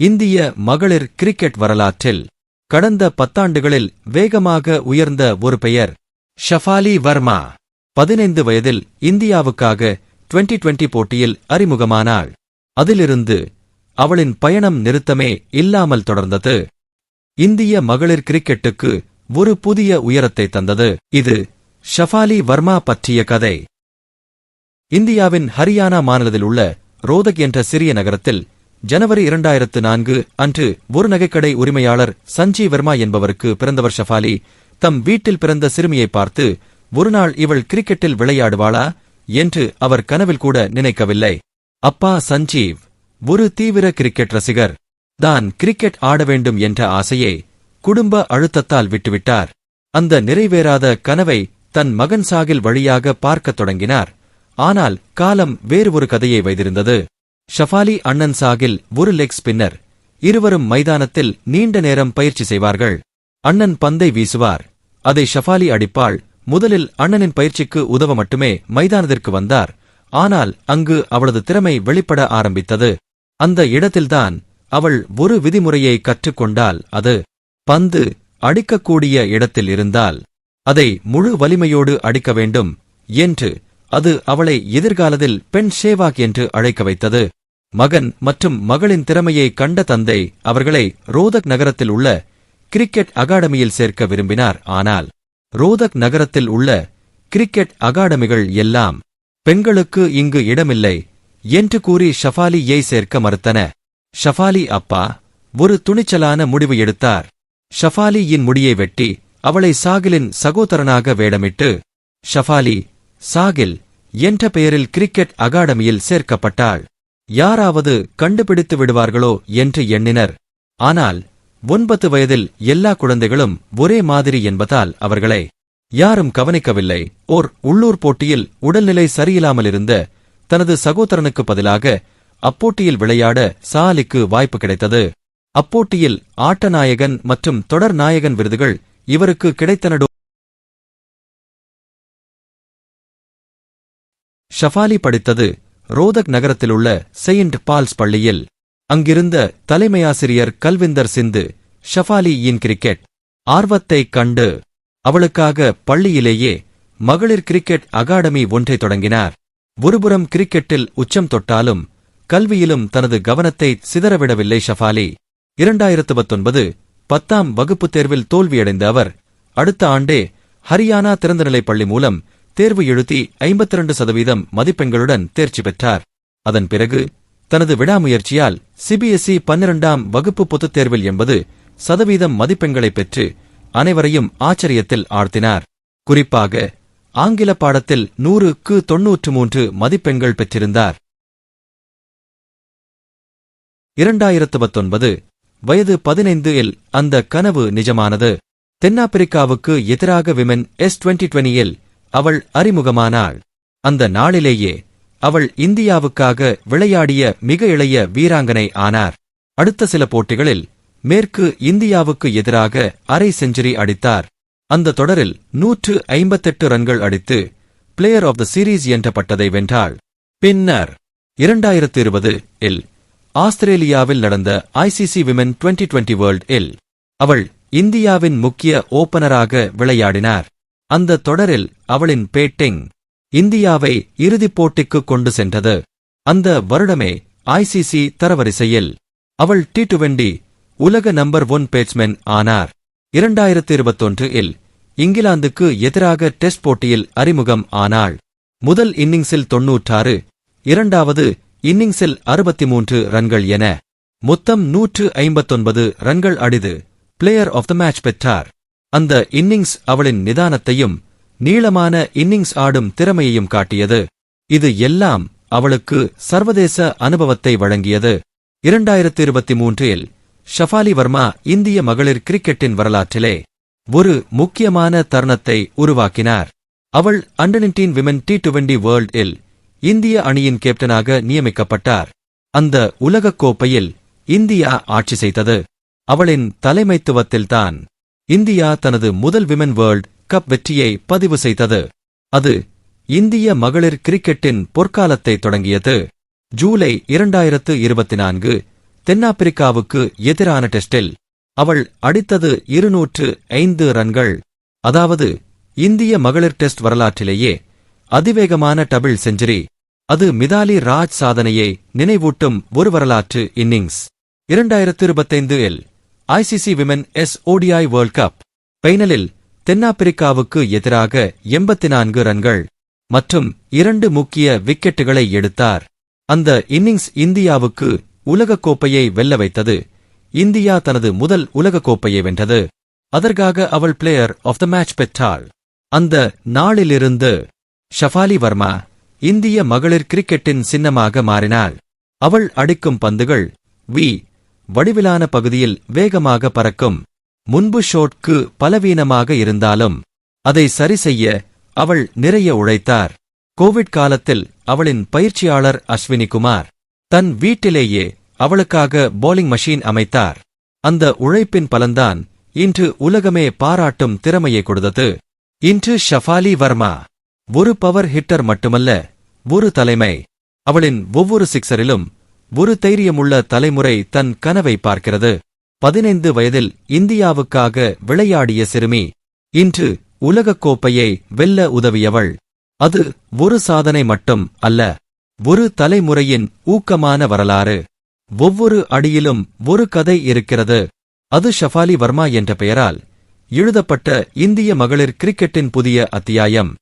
இந்திய மகளிர் கிரிக்கெட் வரலாற்றில் கடந்த பத்தாண்டுகளில் வேகமாக உயர்ந்த ஒரு பெயர் ஷஃபாலி வர்மா. பதினைந்து வயதில் இந்தியாவுக்காக 2020 டுவெண்டி போட்டியில் அறிமுகமானாள். அதிலிருந்து அவளின் பயணம் நிறுத்தமே இல்லாமல் தொடர்ந்தது. இந்திய மகளிர் கிரிக்கெட்டுக்கு ஒரு புதிய உயரத்தை தந்தது. இது ஷஃபாலி வர்மா பற்றிய கதை. இந்தியாவின் ஹரியானா மாநிலத்தில் உள்ள ரோதக் என்ற சிறிய நகரத்தில் ஜனவரி இரண்டாயிரத்து நான்கு அன்று ஒரு நகைக்கடை உரிமையாளர் சஞ்சீவ் வர்மா என்பவருக்கு பிறந்தவர் ஷஃபாலி. தம் வீட்டில் பிறந்த சிறுமியை பார்த்து ஒருநாள் இவள் கிரிக்கெட்டில் விளையாடுவாளா? என்று அவர் கனவில் கூட நினைக்கவில்லை. அப்பா சஞ்சீவ் ஒரு தீவிர கிரிக்கெட் ரசிகர். தான் கிரிக்கெட் ஆட வேண்டும் என்ற ஆசையை குடும்ப அழுத்தத்தால் விட்டுவிட்டார். அந்த நிறைவேறாத கனவை தன் மகன் சாகில் வழியாக பார்க்கத் தொடங்கினார். ஆனால் காலம் வேறு ஒரு கதையை வைத்திருந்தது. ஷஃபாலி அண்ணன் சாகில் ஒரு லெக் ஸ்பின்னர் இருவரும் மைதானத்தில் நீண்ட நேரம் பயிற்சி செய்வார்கள். அண்ணன் பந்தை வீசுவார். அதை ஷஃபாலி அடிப்பாள். முதலில் அண்ணனின் பயிற்சிக்கு உதவ மட்டுமே மைதானத்திற்கு வந்தார். ஆனால் அங்கு அவளது திறமை வெளிப்பட ஆரம்பித்தது. அந்த இடத்தில்தான் அவள் ஒரு விதிமுறையை கற்றுக்கொண்டால் அது பந்து அடிக்கக்கூடிய இடத்தில் இருந்தால் அதை முழு வலிமையோடு அடிக்க வேண்டும் என்று அது அவளை எதிர்காலத்தில் பெண் ஷேவாக் என்று அழைக்க வைத்தது. மகன் மற்றும் மகளின் திறமையை கண்ட தந்தை அவர்களை ரோதக் நகரத்தில் உள்ள கிரிக்கெட் அகாடமியில் சேர்க்க விரும்பினார். ஆனால் ரோதக் நகரத்தில் உள்ள கிரிக்கெட் அகாடமிகள் எல்லாம் பெண்களுக்கு இங்கு இடமில்லை என்று கூறி ஷஃபாலியை சேர்க்க மறுத்தன. ஷஃபாலி அப்பா ஒரு துணிச்சலான முடிவு எடுத்தார். ஷஃபாலியின் முடியை வெட்டி அவளை சாகிலின் சகோதரனாக வேடமிட்டு ஷஃபாலி சாகில் என்ற பெயரில் கிரிக்கெட் அகாடமியில் சேர்க்கப்பட்டாள். யாராவது கண்டுபிடித்து விடுவார்களோ என்று எண்ணினர். ஆனால் ஒன்பது வயதில் எல்லா குழந்தைகளும் ஒரே மாதிரி என்பதால் அவர்களை யாரும் கவனிக்கவில்லை. ஓர் உள்ளூர் போட்டியில் உடல்நிலை சரியில்லாமல் இருந்த தனது சகோதரனுக்கு பதிலாக அப்போட்டியில் விளையாட சாலிக்கு வாய்ப்பு கிடைத்தது. அப்போட்டியில் ஆட்டநாயகன் மற்றும் தொடர் நாயகன் விருதுகள் இவருக்கு கிடைத்தனடோ ஷஃபாலி படித்தது. ரோதக் நகரத்திலுள்ள செயின்ட் பால்ஸ் பள்ளியில் அங்கிருந்த தலைமையாசிரியர் கல்விந்தர் சிந்து ஷஃபாலியின் கிரிக்கெட் ஆர்வத்தைக் கண்டு அவளுக்காக பள்ளியிலேயே மகளிர் கிரிக்கெட் அகாடமி ஒன்றை தொடங்கினார். ஒருபுறம் கிரிக்கெட்டில் உச்சம் தொட்டாலும் கல்வியிலும் தனது கவனத்தை சிதறவிடவில்லை ஷஃபாலி. இரண்டாயிரத்து பத்தொன்பது பத்தாம் வகுப்புத் தேர்வில் தோல்வியடைந்த அவர் அடுத்த ஆண்டே ஹரியானா திறந்தநிலைப் பள்ளி மூலம் தேர்வு எழுதி 52% சதவீதம் மதிப்பெண்களுடன் தேர்ச்சி பெற்றார். அதன் பிறகு தனது விடாமுயற்சியால் சிபிஎஸ்இ பன்னிரண்டாம் வகுப்பு பொதுத் தேர்வில் எண்பது சதவீதம் மதிப்பெண்களை பெற்று அனைவரையும் ஆச்சரியத்தில் ஆழ்த்தினார். குறிப்பாக ஆங்கில பாடத்தில் நூறுக்கு தொன்னூற்று மூன்று மதிப்பெண்கள் பெற்றிருந்தார். இரண்டாயிரத்து பத்தொன்பது வயது பதினைந்து இல் அந்த கனவு நிஜமானது. தென்னாப்பிரிக்காவுக்கு எதிராக விமென் எஸ் டுவெண்டி டுவெனியில் அவள் அறிமுகமானாள். அந்த நாளிலேயே அவள் இந்தியாவுக்காக விளையாடிய மிக இளைய வீராங்கனை ஆனார். அடுத்த சில போட்டிகளில் மேற்கு இந்தியாவுக்கு எதிராக அரை செஞ்சுரி அடித்தார். அந்த தொடரில் நூற்று ஐம்பத்தெட்டு ரன்கள் அடித்து பிளேயர் ஆஃப் த சீரீஸ் என்ற பட்டதை வென்றாள். பின்னர் இரண்டாயிரத்து இருபது இல் ஆஸ்திரேலியாவில் நடந்த ICC women twenty twenty world இல் அவள் இந்தியாவின் முக்கிய ஓபனராக விளையாடினார். அந்த தொடரில் அவளின் பேட்டிங் இந்தியாவை இறுதிப் போட்டிக்கு கொண்டு சென்றது. அந்த வருடமே ஐசிசி தரவரிசையில் அவள் டி டுவெண்டி உலக நம்பர் ஒன் பேட்ஸ்மென் ஆனார். இரண்டாயிரத்து இருபத்தொன்று இல் இங்கிலாந்துக்கு எதிராக டெஸ்ட் போட்டியில் அறிமுகம் ஆனாள். முதல் இன்னிங்ஸில் தொன்னூற்றாறு இரண்டாவது இன்னிங்ஸில் அறுபத்தி மூன்று ரன்கள் என மொத்தம் நூற்று ஐம்பத்தொன்பது ரன்கள் அடிது பிளேயர் ஆஃப் த மேட்ச் பெற்றார். அந்த இன்னிங்ஸ் அவளின் நிதானத்தையும் நீளமான இன்னிங்ஸ் ஆடும் திறமையையும் காட்டியது. இது எல்லாம் அவளுக்கு சர்வதேச அனுபவத்தை வழங்கியது. இரண்டாயிரத்து இருபத்தி மூன்றில் ஷஃபாலி வர்மா இந்திய மகளிர் கிரிக்கெட்டின் வரலாற்றிலே ஒரு முக்கியமான தருணத்தை உருவாக்கினார். அவள் under women T twenty world இல் இந்திய அணியின் கேப்டனாக நியமிக்கப்பட்டார். அந்த உலகக் கோப்பையில் இந்தியா ஆட்சி செய்தது. அவளின் தலைமைத்துவத்தில்தான் இந்தியா தனது முதல் விமன் வேர்ல்ட் கப் வெற்றியை பதிவு செய்தது. அது இந்திய மகளிர் கிரிக்கெட்டின் பொற்காலத்தை தொடங்கியது. ஜூலை இரண்டாயிரத்து இருபத்தி நான்கு தென்னாப்பிரிக்காவுக்கு எதிரான டெஸ்டில் அவள் அடித்தது இருநூற்று ஐந்து ரன்கள். அதாவது இந்திய மகளிர் டெஸ்ட் வரலாற்றிலேயே அதிவேகமான டபிள் செஞ்சுரி. அது மிதாலி ராஜ் சாதனையை நினைவூட்டும் ஒரு வரலாற்று இன்னிங்ஸ். இரண்டாயிரத்து இருபத்தைந்து L ICC women's ODI world cup ஃபைனலில் தென்னாப்பிரிக்காவுக்கு எதிராக எண்பத்தி நான்கு ரன்கள் மற்றும் இரண்டு முக்கிய விக்கெட்டுகளை எடுத்தார். அந்த இன்னிங்ஸ் இந்தியாவுக்கு உலகக்கோப்பையை வெல்ல வைத்தது. இந்தியா தனது முதல் உலகக்கோப்பையை வென்றது. அதற்காக அவள் பிளேயர் ஆஃப் த மேட்ச் பெற்றாள். அந்த நாளிலிருந்து ஷஃபாலி வர்மா இந்திய மகளிர் கிரிக்கெட்டின் சின்னமாக மாறினாள். அவள் அடிக்கும் பந்துகள் வி வடிவிலான பகுதியில் வேகமாக பறக்கும். முன்பு ஷோட்க்கு பலவீனமாக இருந்தாலும் அதை சரிசெய்ய அவள் நிறைய உழைத்தார். கோவிட் காலத்தில் அவளின் பயிற்சியாளர் அஸ்வினி குமார் தன் வீட்டிலேயே அவளுக்காக போலிங் மஷீன் அமைத்தார். அந்த உழைப்பின் பலன்தான் இன்று உலகமே பாராட்டும் திறமையை கொடுத்தது. இன்று ஷஃபாலி வர்மா ஒரு பவர் ஹிட்டர் மட்டுமல்ல ஒரு தலைமை. அவளின் ஒவ்வொரு சிக்ஸரிலும் ஒரு தைரியமுள்ள தலைமுறை தன் கனவை பார்க்கிறது. பதினைந்து வயதில் இந்தியாவுக்காக விளையாடிய சிறுமி இன்று உலகக் கோப்பையை வெல்ல உதவியவள். அது ஒரு சாதனை மட்டும் அல்ல ஒரு தலைமுறையின் ஊக்கமான வரலாறு. ஒவ்வொரு அடியிலும் ஒரு கதை இருக்கிறது. அது ஷஃபாலி வர்மா என்ற பெயரால் எழுதப்பட்ட இந்திய மகளிர் கிரிக்கெட்டின் புதிய அத்தியாயம்.